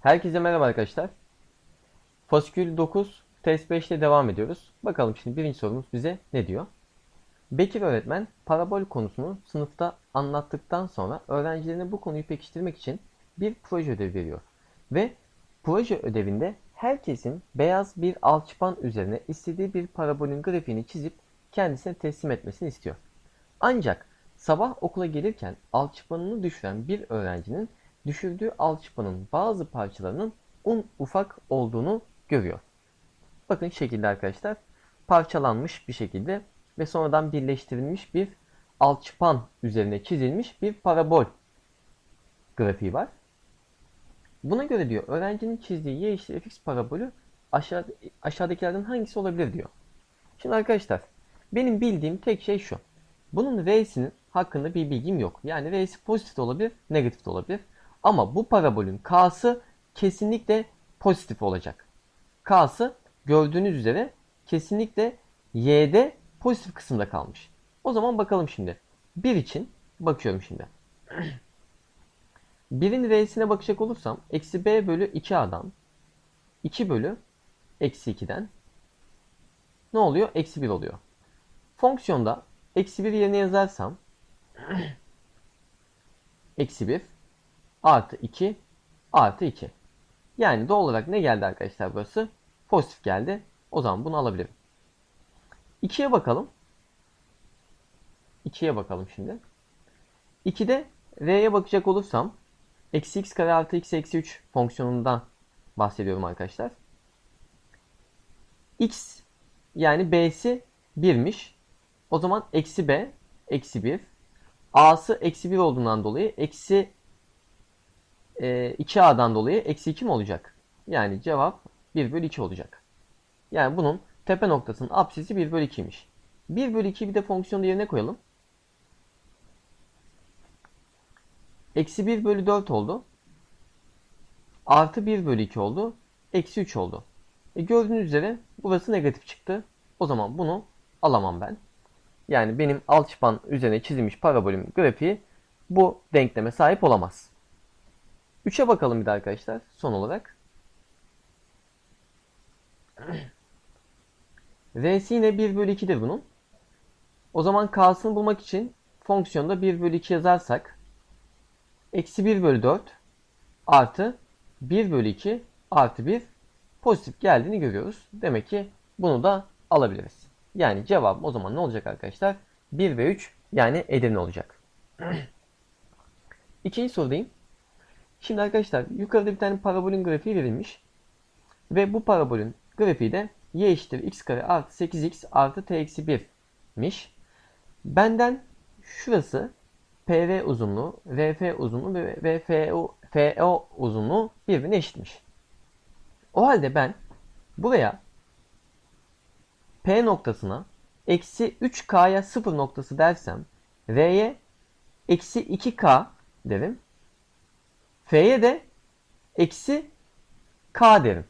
Herkese merhaba arkadaşlar. Fasikül 9 test 5 ile devam ediyoruz. Bakalım şimdi birinci sorumuz bize ne diyor? Bekir öğretmen parabol konusunu sınıfta anlattıktan sonra öğrencilerine bu konuyu pekiştirmek için bir proje ödevi veriyor. Ve proje ödevinde herkesin beyaz bir alçıpan üzerine istediği bir parabolün grafiğini çizip kendisine teslim etmesini istiyor. Ancak sabah okula gelirken alçıpanını düşüren bir öğrencinin düşürdüğü alçıpanın bazı parçalarının un ufak olduğunu görüyor. Bakın şekilde arkadaşlar parçalanmış bir şekilde ve sonradan birleştirilmiş bir alçıpan üzerine çizilmiş bir parabol grafiği var. Buna göre diyor öğrencinin çizdiği y eşittir fx parabolü aşağı, aşağıdakilerden hangisi olabilir diyor. Şimdi arkadaşlar benim bildiğim tek şey şu. Bunun R'sinin hakkında bir bilgim yok. Yani R'si pozitif de olabilir, negatif de olabilir. Ama bu parabolün K'sı kesinlikle pozitif olacak. K'sı gördüğünüz üzere kesinlikle Y'de pozitif kısımda kalmış. O zaman bakalım şimdi. 1 için bakıyorum şimdi. 1'in R'sine bakacak olursam eksi B bölü 2A'dan 2 bölü eksi 2'den ne oluyor? Eksi 1 oluyor. Fonksiyonda eksi 1 yerine yazarsam eksi 1 artı 2 artı 2. Yani doğal olarak ne geldi arkadaşlar burası? Pozitif geldi. O zaman bunu alabilirim. 2'ye bakalım. 2'ye bakalım şimdi. 2'de R'ye bakacak olursam eksi x kare artı x eksi 3 fonksiyonundan bahsediyorum arkadaşlar. x yani b'si 1'miş. O zaman eksi b eksi 1. a'sı eksi 1 olduğundan dolayı eksi e, 2a'dan dolayı eksi 2 mi olacak? Yani cevap 1 bölü 2 olacak. Yani bunun tepe noktasının apsisi 1 bölü 2'ymiş. 1 bölü 2'yi bir de fonksiyonda yerine koyalım. Eksi 1 bölü 4 oldu. Artı 1 bölü 2 oldu. Eksi 3 oldu. E gördüğünüz üzere burası negatif çıktı. O zaman bunu alamam ben. Yani benim alçıpan üzerine çizilmiş parabolüm grafiği bu denkleme sahip olamaz. 3'e bakalım bir de arkadaşlar son olarak. R'si yine 1 bölü 2'dir bunun. O zaman K'sını bulmak için fonksiyonda 1 bölü 2 yazarsak eksi 1 bölü 4 artı 1 bölü 2 artı 1 pozitif geldiğini görüyoruz. Demek ki bunu da alabiliriz. Yani cevabım o zaman ne olacak arkadaşlar? 1 ve 3 yani Edirne olacak. İkinci sorudayım. Şimdi arkadaşlar yukarıda bir tane parabolün grafiği verilmiş. Ve bu parabolün grafiği de y eşittir x kare artı 8x artı t eksi 1'miş. Benden şurası PV uzunluğu, VF uzunluğu ve FO, FO uzunluğu birbirine eşitmiş. O halde ben buraya P noktasına eksi 3K'ya 0 noktası dersem R'ye eksi 2K derim. F'ye de eksi K derim.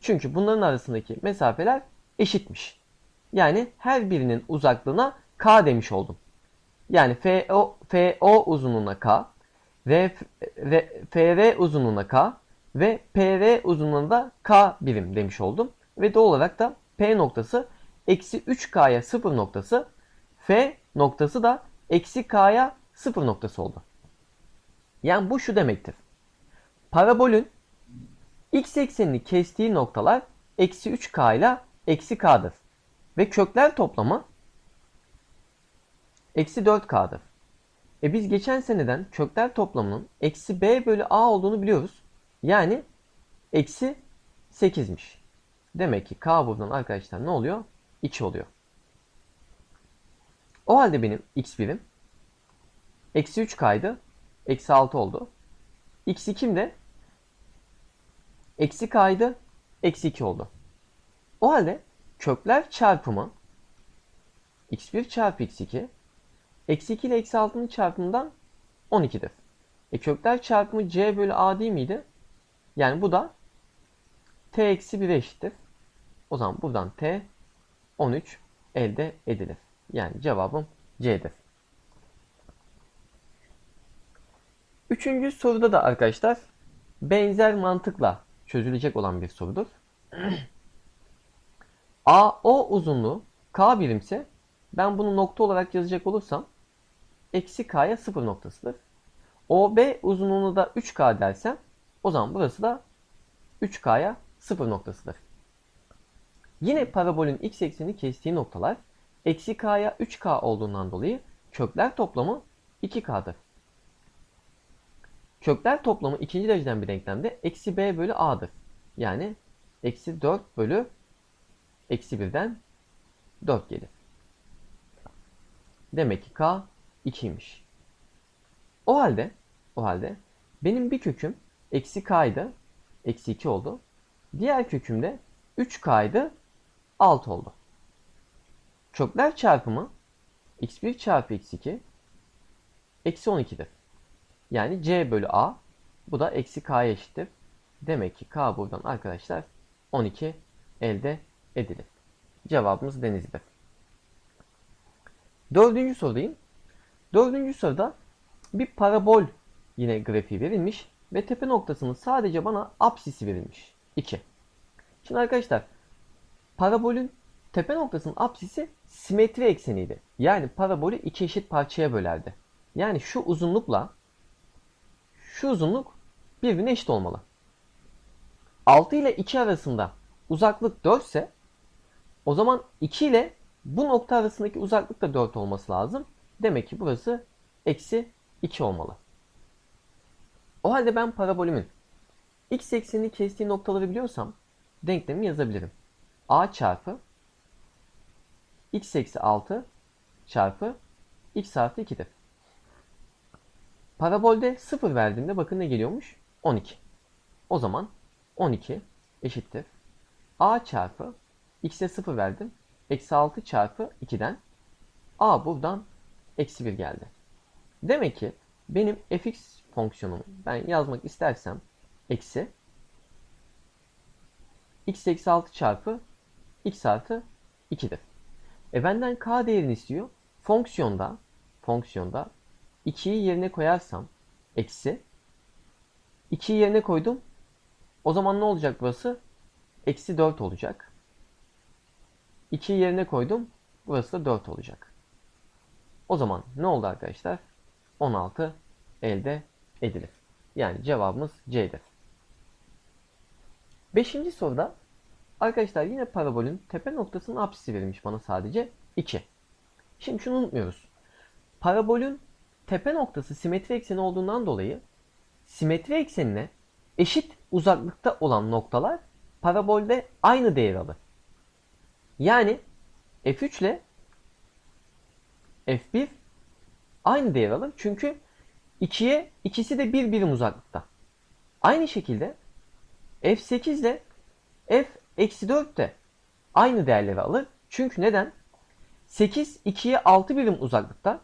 Çünkü bunların arasındaki mesafeler eşitmiş. Yani her birinin uzaklığına K demiş oldum. Yani FO, FO uzunluğuna K, ve FR uzunluğuna K ve PR uzunluğunda K birim demiş oldum. Ve doğal olarak da P noktası eksi 3K'ya 0 noktası, F noktası da eksi K'ya 0 noktası oldu. Yani bu şu demektir. Parabolün x eksenini kestiği noktalar eksi 3k ile eksi k'dır. Ve kökler toplamı eksi 4k'dır. E biz geçen seneden kökler toplamının eksi b bölü a olduğunu biliyoruz. Yani eksi 8'miş. Demek ki k buradan arkadaşlar ne oluyor? 2 oluyor. O halde benim x birim eksi 3k'ydı. Eksi 6 oldu. x2'm de eksi k'ydı. Eksi 2 oldu. O halde kökler çarpımı x1 çarpı x2 eksi 2 ile eksi 6'nın çarpımından 12'dir. E kökler çarpımı c bölü a değil miydi? Yani bu da t eksi 1'e eşittir. O zaman buradan t 13 elde edilir. Yani cevabım C'dir. Üçüncü soruda da arkadaşlar benzer mantıkla çözülecek olan bir sorudur. AO uzunluğu K birimse ben bunu nokta olarak yazacak olursam eksi K'ya sıfır noktasıdır. OB uzunluğunu da 3K dersem o zaman burası da 3K'ya sıfır noktasıdır. Yine parabolün x eksenini kestiği noktalar eksi K'ya 3K olduğundan dolayı kökler toplamı 2K'dır. Kökler toplamı ikinci dereceden bir denklemde eksi b bölü a'dır. Yani eksi 4 bölü eksi 1'den 4 gelir. Demek ki k 2'ymiş. O halde o halde benim bir köküm eksi k'ydı. Eksi 2 oldu. Diğer köküm de 3k'ydı. 6 oldu. Kökler çarpımı x1 çarpı x2 eksi 12'dir. Yani c bölü a. Bu da eksi k'ya eşittir. Demek ki k buradan arkadaşlar 12 elde edilir. Cevabımız denizlidir. Dördüncü sorudayım. Dördüncü soruda bir parabol yine grafiği verilmiş ve tepe noktasının sadece bana apsisi verilmiş. 2. Şimdi arkadaşlar parabolün tepe noktasının apsisi simetri ekseniydi. Yani parabolü iki eşit parçaya bölerdi. Yani şu uzunlukla şu uzunluk birbirine eşit olmalı. 6 ile 2 arasında uzaklık 4 ise o zaman 2 ile bu nokta arasındaki uzaklık da 4 olması lazım. Demek ki burası eksi 2 olmalı. O halde ben parabolümün x eksenini kestiği noktaları biliyorsam denklemi yazabilirim. A çarpı x eksi 6 çarpı x artı 2'dir. Parabolde 0 verdiğimde bakın ne geliyormuş? 12. O zaman 12 eşittir. a çarpı x'e 0 verdim. Eksi 6 çarpı 2'den a buradan eksi 1 geldi. Demek ki benim fx fonksiyonumu ben yazmak istersem eksi x eksi 6 çarpı x artı 2'dir. E benden k değerini istiyor. Fonksiyonda fonksiyonda 2'yi yerine koyarsam eksi 2'yi yerine koydum. O zaman ne olacak burası? Eksi 4 olacak. 2'yi yerine koydum. Burası da 4 olacak. O zaman ne oldu arkadaşlar? 16 elde edilir. Yani cevabımız C'dir. Beşinci soruda arkadaşlar yine parabolün tepe noktasının apsisi verilmiş bana sadece 2. Şimdi şunu unutmuyoruz. Parabolün tepe noktası simetri ekseni olduğundan dolayı simetri eksenine eşit uzaklıkta olan noktalar parabolde aynı değer alır. Yani f3 ile f1 aynı değer alır. Çünkü 2'ye ikisi de bir birim uzaklıkta. Aynı şekilde f8 ile f-4 de aynı değerleri alır. Çünkü neden? 8 2'ye 6 birim uzaklıkta.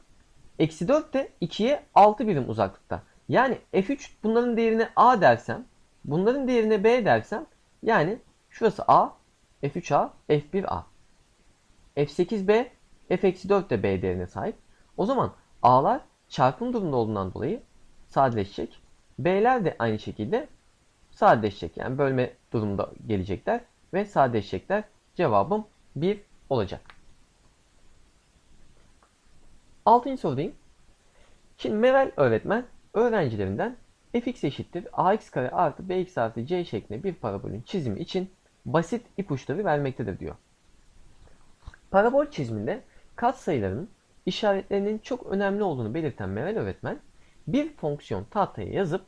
Eksi 4 de 2'ye 6 birim uzaklıkta. Yani f3 bunların değerine a dersem, bunların değerine b dersem yani şurası a, f3a, f1a. f8b, f-4 de b değerine sahip. O zaman a'lar çarpım durumunda olduğundan dolayı sadeleşecek. B'ler de aynı şekilde sadeleşecek. Yani bölme durumunda gelecekler ve sadeleşecekler. Cevabım 1 olacak. Altıncı sorudayım. Şimdi Meral öğretmen öğrencilerinden fx eşittir ax kare artı bx artı c şeklinde bir parabolün çizimi için basit ipuçları vermektedir diyor. Parabol çiziminde katsayıların işaretlerinin çok önemli olduğunu belirten Meral öğretmen bir fonksiyon tahtaya yazıp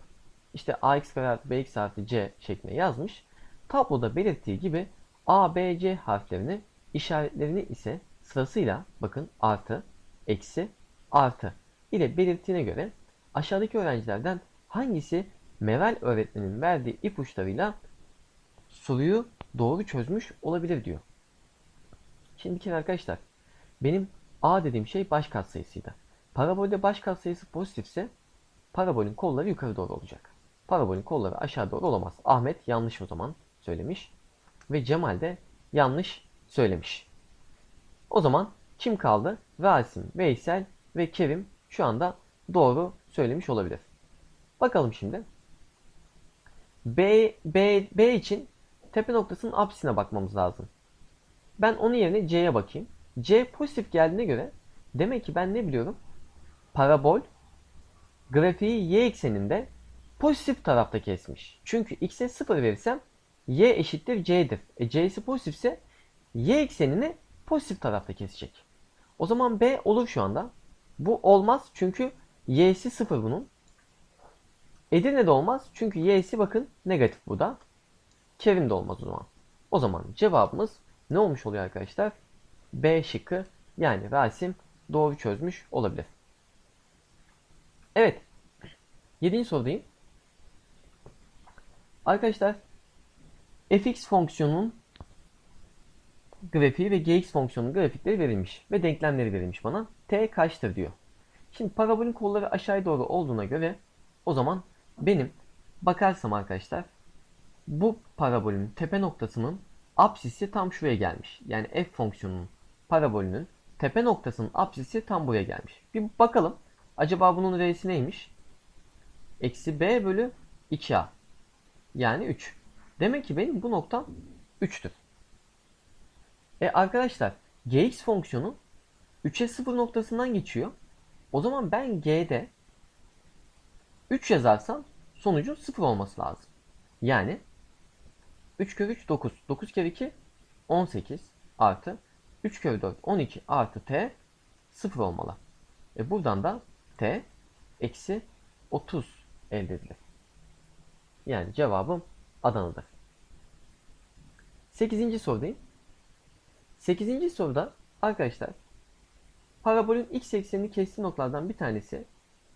işte ax kare artı bx artı c şeklinde yazmış. Tabloda belirttiği gibi a, b, c harflerini işaretlerini ise sırasıyla bakın artı, eksi, artı ile belirttiğine göre aşağıdaki öğrencilerden hangisi Meral öğretmenin verdiği ipuçlarıyla soruyu doğru çözmüş olabilir diyor. Şimdi bir arkadaşlar benim A dediğim şey baş katsayısıydı. Parabolde baş katsayısı pozitifse parabolün kolları yukarı doğru olacak. Parabolün kolları aşağı doğru olamaz. Ahmet yanlış o zaman söylemiş. Ve Cemal de yanlış söylemiş. O zaman kim kaldı? Rasim, Veysel ve Kerim şu anda doğru söylemiş olabilir. Bakalım şimdi. B, B, B için tepe noktasının apsisine bakmamız lazım. Ben onun yerine C'ye bakayım. C pozitif geldiğine göre demek ki ben ne biliyorum? Parabol grafiği y ekseninde pozitif tarafta kesmiş. Çünkü x'e 0 verirsem y eşittir c'dir. E c'si pozitifse y eksenini pozitif tarafta kesecek. O zaman b olur şu anda. Bu olmaz çünkü y'si 0 bunun. Edirne de olmaz çünkü y'si bakın negatif bu da. Kerim de olmaz o zaman. O zaman cevabımız ne olmuş oluyor arkadaşlar? B şıkkı yani Rasim doğru çözmüş olabilir. Evet. Yedinci sorudayım. Arkadaşlar fx fonksiyonunun grafiği ve gx fonksiyonunun grafikleri verilmiş ve denklemleri verilmiş bana. t kaçtır diyor. Şimdi parabolün kolları aşağıya doğru olduğuna göre o zaman benim bakarsam arkadaşlar bu parabolün tepe noktasının apsisi tam şuraya gelmiş. Yani f fonksiyonunun parabolünün tepe noktasının apsisi tam buraya gelmiş. Bir bakalım. Acaba bunun r'si neymiş? Eksi b bölü 2a. Yani 3. Demek ki benim bu noktam 3'tür. E arkadaşlar gx fonksiyonu 3'e 0 noktasından geçiyor. O zaman ben g'de 3 yazarsam sonucun 0 olması lazım. Yani 3 kere 3 9. 9 kere 2 18 artı 3 kere 4 12 artı t 0 olmalı. E buradan da t eksi 30 elde edilir. Yani cevabım Adana'dır. 8. sorudayım. 8. soruda arkadaşlar parabolün x eksenini kestiği noktalardan bir tanesi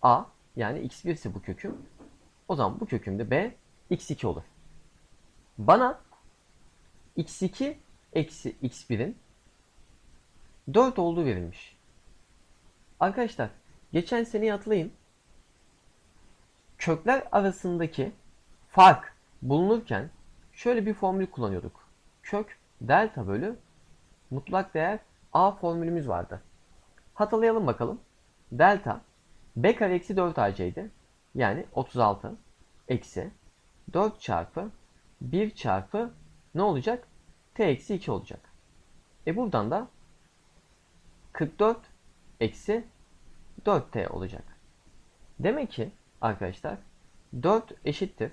a yani x1 ise bu köküm. O zaman bu kökümde b x2 olur. Bana x2 eksi x1'in 4 olduğu verilmiş. Arkadaşlar geçen seneyi hatırlayın. Kökler arasındaki fark bulunurken şöyle bir formül kullanıyorduk. Kök delta bölü mutlak değer a formülümüz vardı. Hatırlayalım bakalım. Delta b kare eksi 4 ac'ydi. Yani 36 eksi 4 çarpı 1 çarpı ne olacak? t eksi 2 olacak. E buradan da 44 eksi 4t olacak. Demek ki arkadaşlar 4 eşittir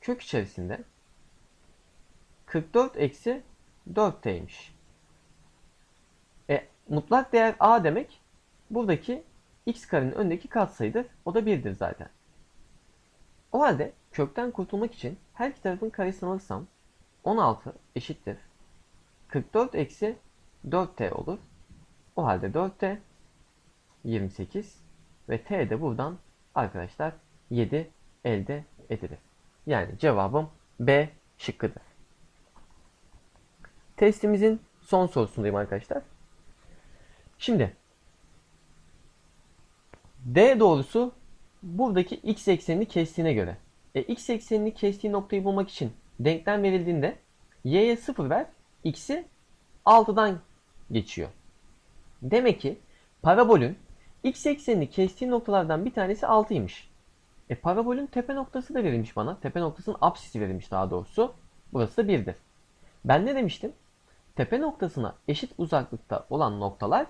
kök içerisinde 44 eksi 4t'ymiş. E, mutlak değer a demek buradaki x karenin önündeki katsayıdır. O da 1'dir zaten. O halde kökten kurtulmak için her iki tarafın karesini alırsam 16 eşittir. 44 eksi 4t olur. O halde 4t 28 ve t de buradan arkadaşlar 7 elde edilir. Yani cevabım B şıkkıdır. Testimizin son sorusundayım arkadaşlar. Şimdi D doğrusu buradaki x eksenini kestiğine göre. E, x eksenini kestiği noktayı bulmak için denklem verildiğinde y'ye 0 ver, x'i 6'dan geçiyor. Demek ki parabolün x eksenini kestiği noktalardan bir tanesi 6'ymış. E parabolün tepe noktası da verilmiş bana. Tepe noktasının apsisi verilmiş daha doğrusu. Burası da 1'dir. Ben ne demiştim? Tepe noktasına eşit uzaklıkta olan noktalar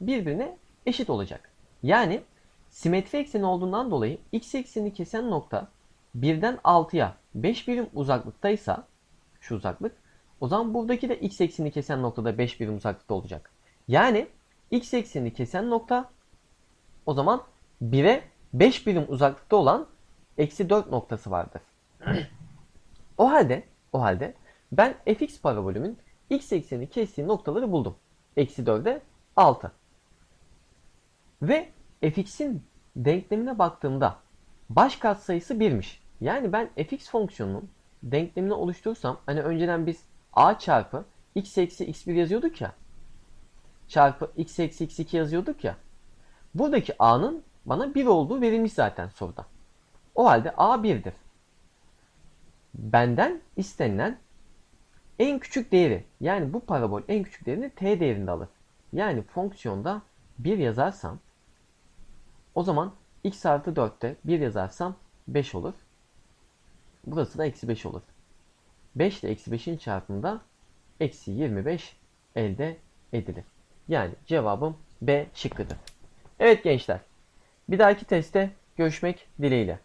birbirine eşit olacak. Yani simetri ekseni olduğundan dolayı x eksenini kesen nokta 1'den 6'ya 5 birim uzaklıktaysa şu uzaklık o zaman buradaki de x eksenini kesen noktada 5 birim uzaklıkta olacak. Yani x eksenini kesen nokta o zaman 1'e 5 birim uzaklıkta olan eksi 4 noktası vardır. o halde o halde ben fx parabolümün x eksenini kestiği noktaları buldum. Eksi 4'e 6. Ve fx'in denklemine baktığımda baş katsayısı 1'miş. Yani ben fx fonksiyonunun denklemini oluşturursam hani önceden biz a çarpı x eksi x1 yazıyorduk ya çarpı x eksi x2 yazıyorduk ya buradaki a'nın bana 1 olduğu verilmiş zaten soruda. O halde a 1'dir. Benden istenilen en küçük değeri yani bu parabol en küçük değerini t değerinde alır. Yani fonksiyonda 1 yazarsam o zaman x artı 4'te 1 yazarsam 5 olur. Burası da eksi 5 olur. 5 ile eksi 5'in çarpımında eksi 25 elde edilir. Yani cevabım B şıkkıdır. Evet gençler. Bir dahaki testte görüşmek dileğiyle.